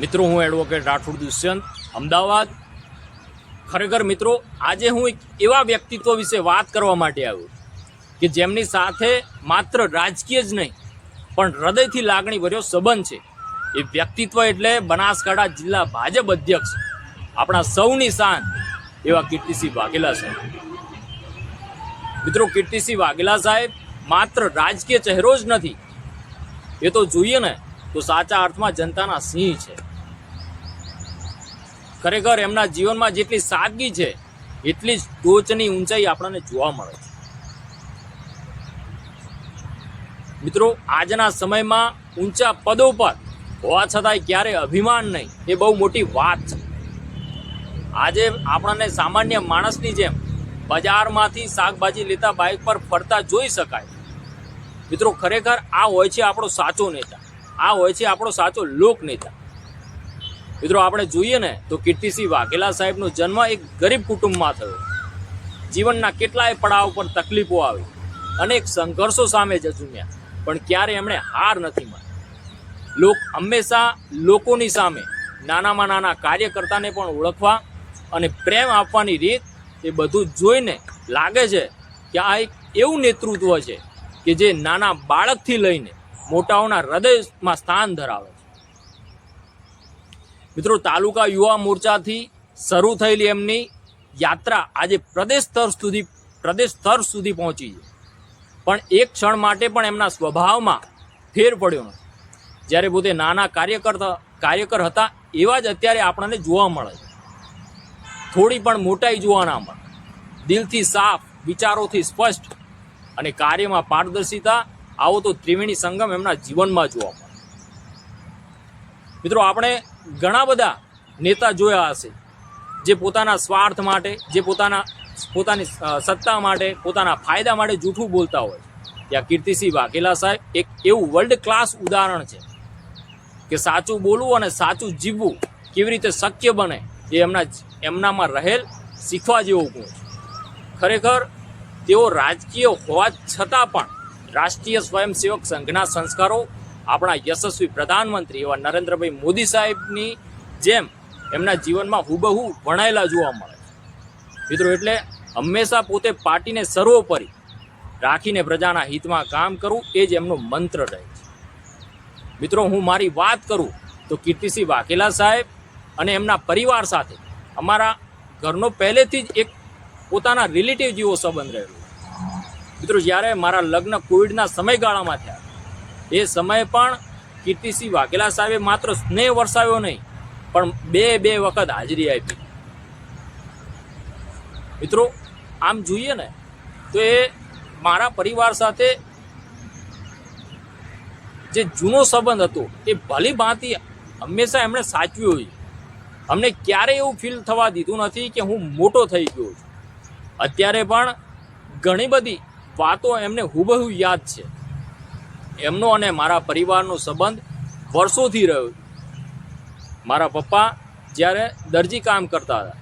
મિત્રો, હું એડવોકેટ રાઠોડ દુષ્યંત, અમદાવાદ. ખરેખર મિત્રો, આજે હું એક એવા વ્યક્તિત્વ વિશે વાત કરવા માટે આવ્યો કે જેમની સાથે માત્ર રાજકીય જ નહીં, પણ હૃદયથી લાગણી ભર્યો સંબંધ છે. એ વ્યક્તિત્વ એટલે બનાસકાંઠા જિલ્લા ભાજપ અધ્યક્ષ, આપણા સૌની શાન, એવા કીર્તિસિંહ વાઘેલા સાહેબ. મિત્રો, કીર્તિસિંહ વાઘેલા સાહેબ માત્ર રાજકીય ચહેરો જ નથી, એ તો જોઈએ ને તો સાચા અર્થમાં જનતાના સિંહ છે. ખરેખર એમના જીવનમાં જેટલી સાદગી છે, એટલી જ ટોચની ઊંચાઈ આપણને જોવા મળે છે. મિત્રો, આજના સમયમાં ઊંચા પદો પર હોવા છતાંય ક્યારે અભિમાન નહીં, એ બહુ મોટી વાત છે. આજે આપણને સામાન્ય માણસની જેમ બજારમાંથી શાકભાજી લેતા બાઇક પર ફરતા જોઈ શકાય. મિત્રો, ખરેખર આ હોય છે આપણો સાચો નેતા. આ હોય છે આપણો સાચો લોક નેતા. મિત્રો, આપણે જોઈએ ને તો કીર્તિસિંહ વાઘેલા સાહેબનો જન્મ એક ગરીબ કુટુંબમાં થયો. જીવનના કેટલાય પડાવ પર તકલીફો આવી અનેક સંઘર્ષો સામે જજુમ્યા પણ ક્યારે એમણે હાર નથી માની. લોક હંમેશા લોકોની સામે નાનામાં નાના કાર્યકર્તાને પણ ઓળખવા અને પ્રેમ આપવાની રીત એ બધું જોઈને લાગે છે કે આ એક એવું નેતૃત્વ છે કે જે નાના બાળકથી લઈને મોટાઓના હૃદયમાં સ્થાન ધરાવે છે. મિત્રો, તાલુકા યુવા મોરચાથી શરૂ થયેલી એમની યાત્રા આજે પ્રદેશ સ્તર સુધી, પ્રદેશ સ્તર સુધી પહોંચી છે. પણ એક ક્ષણ માટે પણ એમના સ્વભાવમાં ફેર પડ્યો નથી. જ્યારે પોતે નાના કાર્યકર કાર્યકર હતા, એવા જ અત્યારે આપણને જોવા મળે છે. થોડી પણ મોટાઈ જોવા ના મળે. દિલથી સાફ, વિચારોથી સ્પષ્ટ અને કાર્યમાં પારદર્શિતા આવો તો ત્રિવેણી સંગમ એમના જીવનમાં જોવા મળે. મિત્રો, આપણે ઘણા બધા નેતા જોયા હશે, જે પોતાના સ્વાર્થ માટે, જે પોતાના, પોતાની સત્તા માટે, પોતાના ફાયદા માટે જૂઠું બોલતા હોય ત્યાં કીર્તિસિંહ વાઘેલા સાહેબ એક એવું વર્લ્ડ ક્લાસ ઉદાહરણ છે કે સાચું બોલવું અને સાચું જીવવું કેવી રીતે શક્ય બને એ એમના એમનામાં રહેલ શીખવા જેવું ગુણ છે. ખરેખર તેઓ રાજકીય હોવા છતાં પણ રાષ્ટ્રીય સ્વયંસેવક સંઘના સંસ્કારો, આપણા યશસ્વી પ્રધાનમંત્રી એવા નરેન્દ્રભાઈ મોદી સાહેબની જેમ એમના જીવનમાં હુબહુ વણાયેલા જોવા મળે મિત્રો, એટલે હંમેશા પોતે પાર્ટીને સર્વોપરી રાખીને પ્રજાના હિતમાં કામ કરવું એ જ એમનો મંત્ર રહે છે. મિત્રો, હું મારી વાત કરું તો કીર્તિસિંહ વાઘેલા સાહેબ અને એમના પરિવાર સાથે અમારા ઘરનો પહેલેથી જ એક પોતાના રિલેટિવ જેવો સંબંધ રહેલો મિત્રો, જ્યારે મારા લગ્ન કોવિડના સમયગાળામાં થયા, એ સમયે પણ કીર્તિસિંહ વાઘેલા સાહેબે માત્ર સ્નેહ વરસાવ્યો નહીં, પણ બે બે વખત હાજરી આપી. મિત્રો, આમ જોઈએ ને, તો એ મારા પરિવાર સાથે જે જૂનો સંબંધ હતો, એ ભલી ભાંતિ હંમેશા એમણે સાચવ્યો હોય. અમને ક્યારેય એવું ફીલ થવા દીધું નથી કે હું મોટો થઈ ગયો છું. અત્યારે પણ ઘણી બધી વાતો એમને હુબહુ યાદ છે. એમનો અને મારા પરિવારનો સંબંધ વર્ષોથી રહ્યો મારા પપ્પા જ્યારે દરજી કામ કરતા હતા,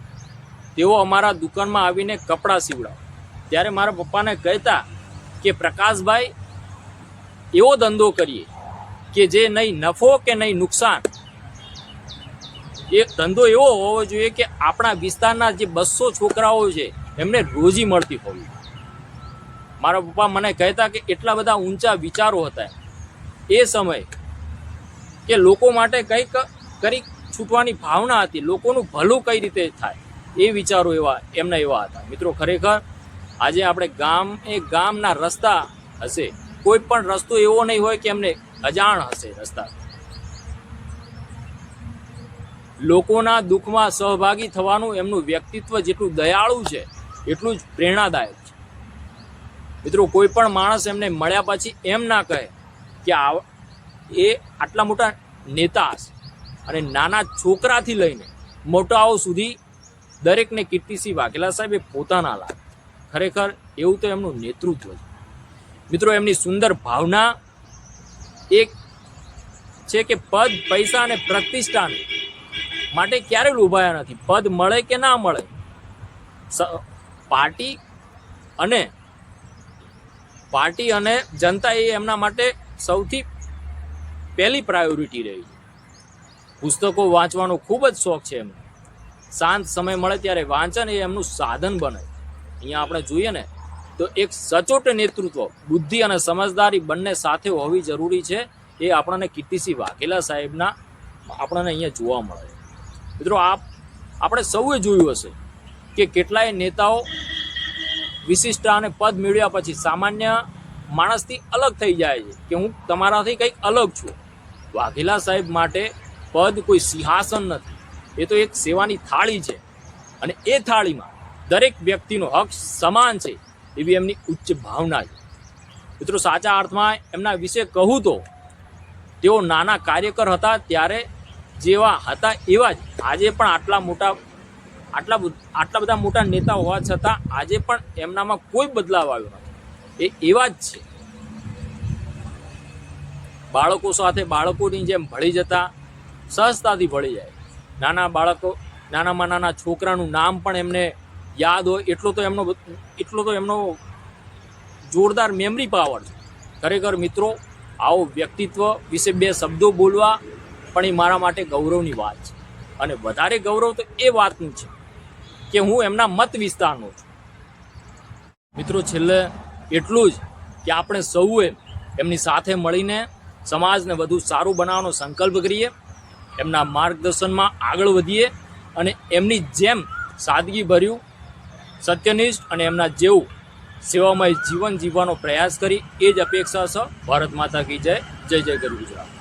તેઓ અમારા દુકાનમાં આવીને કપડાં સીવડાવ ત્યારે મારા પપ્પાને કહેતા કે, પ્રકાશભાઈ, એવો ધંધો કરીએ કે જે નહીં નફો કે નહીં નુકસાન. એ ધંધો એવો હોવો જોઈએ કે આપણા વિસ્તારના જે બસો છોકરાઓ છે, એમને રોજી મળતી હોવી મારા પપ્પા મને કહેતા કે એટલા બધા ઊંચા વિચારો હતા. એ સમયે કે લોકો માટે કંઈક કરી છૂટવાની ભાવના હતી. લોકોનું ભલું કઈ રીતે થાય? એ વિચારો એવા, એમના એવા હતા. મિત્રો, ખરેખર આજે આપણે ગામ એ ગામના રસ્તા હશે. કોઈ પણ રસ્તો એવો નહીં હોય કે એમને અજાણ હશે રસ્તા. લોકોના દુઃખમાં સહભાગી થવાનું એમનું વ્યક્તિત્વ જેટલું દયાળુ છે, એટલું જ પ્રેરણાદાયક મિત્રો, કોઈ પણ માણસ એમને મળ્યા પછી એમ ના કહે કે આ એ આટલા મોટા નેતા અને નાના છોકરાથી લઈને મોટાઓ સુધી દરેકને કીર્તિસિંહ વાઘેલા સાહેબે પોતાના લાગે ખરેખર એવું તો એમનું નેતૃત્વ છે. મિત્રો, એમની સુંદર ભાવના એક છે કે પદ, પૈસા અને પ્રતિષ્ઠાને માટે ક્યારે લોભાયા નથી. પદ મળે કે ના મળે પાર્ટી અને પાર્ટી અને જનતા એ એમના માટે સૌથી પહેલી પ્રાયોરિટી રહી. પુસ્તકો વાંચવાનો ખૂબ જ શોખ છે એમને. શાંત સમય મળે ત્યારે વાંચન એ એમનું સાધન બને. અહીંયા આપણે જોઈએ ને, તો એક સચોટ નેતૃત્વ, બુદ્ધિ અને સમજદારી બંને સાથે હોવી જરૂરી છે એ આપણને કીર્તિસિંહ વાઘેલા સાહેબના આપણને અહીંયા જોવા મળે. મિત્રો, આપ, આપણે સૌએ જોયું હશે કે કેટલાય નેતાઓ વિશિષ્ટતા અને પદ મેળવ્યા પછી સામાન્ય માણસથી અલગ થઈ જાય છે કે હું તમારાથી કંઈક અલગ છું. વાઘેલા સાહેબ માટે પદ કોઈ સિંહાસન નથી. એ તો એક સેવાની થાળી છે અને એ થાળીમાં દરેક વ્યક્તિનો હક સમાન છે એવી એમની ઉચ્ચ ભાવના છે. મિત્રો સાચા અર્થમાં એમના વિશે કહું તો તેઓ નાના કાર્યકર હતા ત્યારે જેવા હતા એવા જ. આજે પણ આટલા મોટા આટલા આટલા બધા મોટા નેતા હોવા છતાં આજે પણ એમનામાં કોઈ બદલાવ આવ્યો નથી. એ એવા જ છે. બાળકો સાથે બાળકોની જેમ ભળી જતા સહજતાથી ભળી જાય. નાના બાળકો, નાનામાં નાના છોકરાનું નામ પણ એમને યાદ હોય, એટલો તો એમનો એટલો તો એમનો જોરદાર મેમરી પાવર છે. ખરેખર મિત્રો, આવો વ્યક્તિત્વ વિશે બે શબ્દો બોલવા પણ એ મારા માટે ગૌરવની વાત છે. અને વધારે ગૌરવ તો એ વાતનું છે. કે હું એમના મત વિસ્તારનો છું. મિત્રો, છેલ્લે એટલું જ કે આપણે સૌએ એમની સાથે મળીને સમાજને વધુ સારું બનાવવાનો સંકલ્પ કરીએ, એમના માર્ગદર્શનમાં આગળ વધીએ અને એમની જેમ સાદગી ભર્યું સત્યનિષ્ઠ અને એમના જેવું સેવામય જીવન જીવવાનો પ્રયાસ કરી. એ જ અપેક્ષા છે. ભારત માતા કી જય. જય જય ગરુ ગુજરાત.